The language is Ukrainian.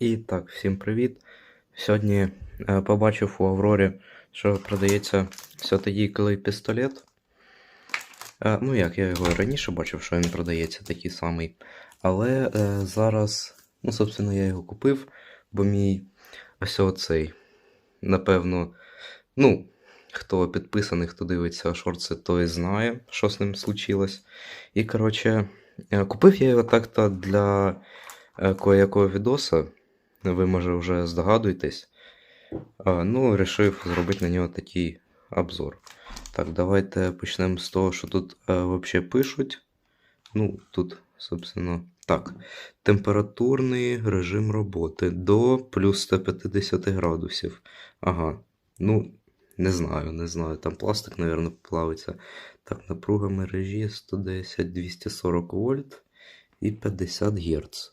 І так, всім привіт. Сьогодні е, побачив у Аврорі, що продається святодійковий пістолет. Е, ну як, я його і раніше бачив, що він продається такий самий. Але е, зараз, ну, собственно, я його купив, бо мій ось оцей, напевно, ну, хто підписаний, хто дивиться шорти, той знає, що з ним случилось. І, коротше, е, купив я його так-то для е, кое-якого відоса. Ви, може, вже здогадуєтесь. Ну, вирішив зробити на нього такий обзор. Так, давайте почнемо з того, що тут е, взагалі пишуть. Ну, тут, собственно, так. Температурний режим роботи до плюс 150 градусів. Ага. Ну, не знаю, не знаю. Там пластик, мабуть, плавиться. Так, напруга мережі 110 240 вольт і 50 Гц.